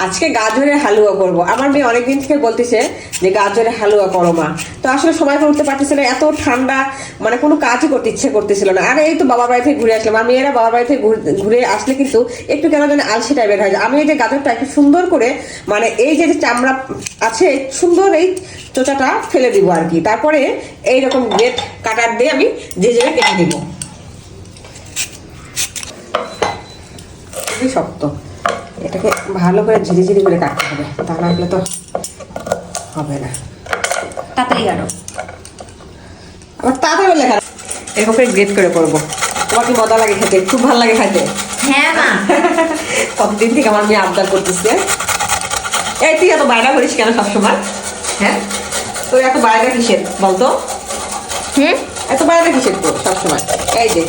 আজকে গাজরের হালুয়া করব। আমার মেয়ে অনেকদিন থেকে বলতেছে যে গাজরের হালুয়া করো মা। তো আসলে সময় করে উঠতে পারতেছিল না, এত ঠান্ডা মানে কোনো কাজই করতে ইচ্ছে করতেছিল না। আর এই তো বাবার বাড়ি থেকে ঘুরে আসলাম। আর মেয়েরা বাবার বাড়ি থেকে ঘুরে- আসলে কিন্তু একটু কেন যেন আলসে টাইপের হয়। আমি এই যে গাজরটা একটু সুন্দর করে মানে এই যে যে চামড়া আছে সুন্দর এই চোচাটা ফেলে দিব আর কি। তারপরে এইরকম গেট কাটার দিয়ে আমি যে জায়গায় কেটে দিব শক্ত। এটাকে ভালো করে ঝিরি ঝিরি করে কাটতে হবে তা না হলে তো হবে না। তাড়াতাড়ি কাটো। আবার তাড়াতাড়ি লেখা এরকম করে গ্রেট করে করব। তোমার কি মজা লাগে খেতে? খুব ভালো লাগে খাইতে হ্যাঁ মা। কতদিন থেকে আমার মেয়ে আবদার করতেছে। এই তুই এত বাইরা করিস কেন সবসময়? হ্যাঁ? তোর এত বাইরা কিসের বলতো? হুম? এত বাইরা কিসের তোর সবসময়? এই যে।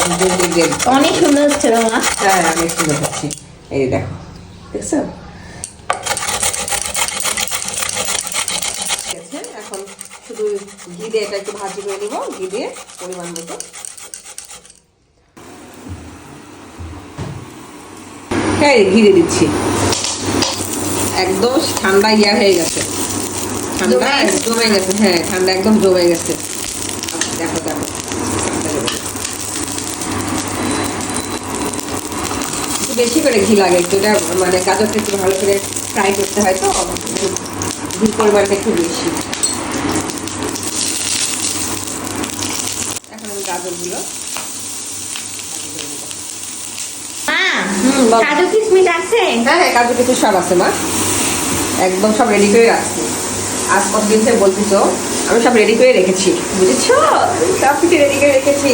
অনেক সুন্দর হচ্ছে মা। হ্যাঁ আমি একটু দেখাচ্ছি এই দেখো। দেখছ এখন শুধু ঘি দিয়ে এটা একটু ভাজি করে নিব। ঘি দিয়ে পরিমাণ মতো। হ্যাঁ ঘি দিয়ে দিচ্ছি। একদম ঠান্ডা ইয়া হয়ে গেছে। ঠান্ডা জমে গেছে? জমে গেছে। হ্যাঁ ঠান্ডা একদম জমে গেছে। দেখো দেখো একটু বেশি করে ঘি লাগে একটু এটা মানে গাজরটা একটু ভালো করে ফ্রাই করতে হয় তো ঘির পরিমাণটা একটু বেশি। এখন আমি গাজরগুলো। কাজু কিশমিশ আছে? হ্যাঁ হ্যাঁ কাজু সব আছে মা। একদম সব রেডি করে রাখছি। আজ কতদিন থেকে বলতেছো আমি সব রেডি করে রেখেছি বুঝেছ? সব কিছু রেডি করে রেখেছি।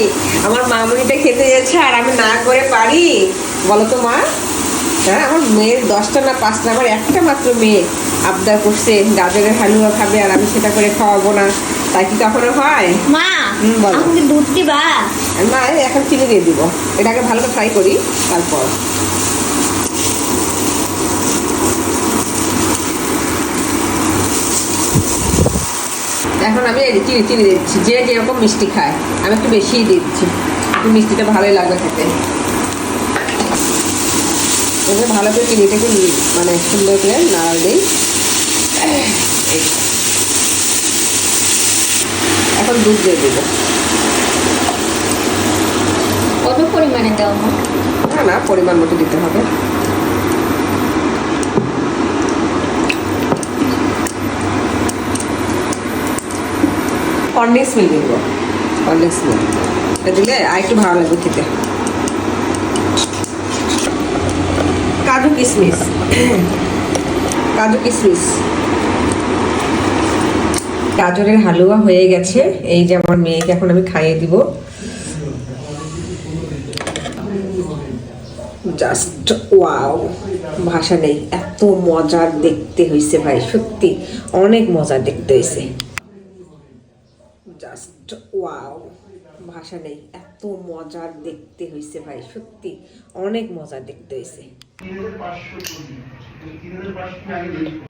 আমার মামুনিটা খেতে যাচ্ছে আর আমি না করে পারি। বলো তো মা? হ্যাঁ আমার মেয়ের দশটা না পাঁচটা আমার একটা মাত্র মেয়ে আবদার করছে গাজরের হালুয়া খাবে আর আমি সেটা করে খাওয়াবো না। তাই কি কখনো হয়? মা বলো। দুধ দিবা? না এখন চিনি দিয়ে দিব। এটাকে ভালো করে ফ্রাই করি তারপর। এখন আমি চিনি চিনি দিচ্ছি যে যেরকম মিষ্টি খায় আমি একটু বেশিই দিচ্ছি। একটু মিষ্টিটা ভালোই লাগবে খেতে। এবার ভালো করে চিনিটাকে মানে সুন্দর করে নাড়া দিই। এখন দুধ দিয়ে দেবো। কত পরিমাণে দাও মা? না না পরিমাণ মতো দিতে হবে। কন্ডেন্স মিল্ক দিব মিল্ক এটা দিলে আর একটু ভালো লাগবে খেতে। কাজু কিশমিশ কাজু কিশমিশ গাজরের হালুয়া হয়ে গেছে। এই যে আমার মেয়েকে এখন আমি খাইয়ে দিব। জাস্ট ওয়াও ভাষা নেই। এত মজার দেখতে হয়েছে ভাই, সত্যি। অনেক মজার দেখতে হয়েছে জাস্ট ওয়াও ভাষা নেই। এত মজার দেখতে হয়েছে ভাই সত্যি। অনেক মজা দেখতে হয়েছে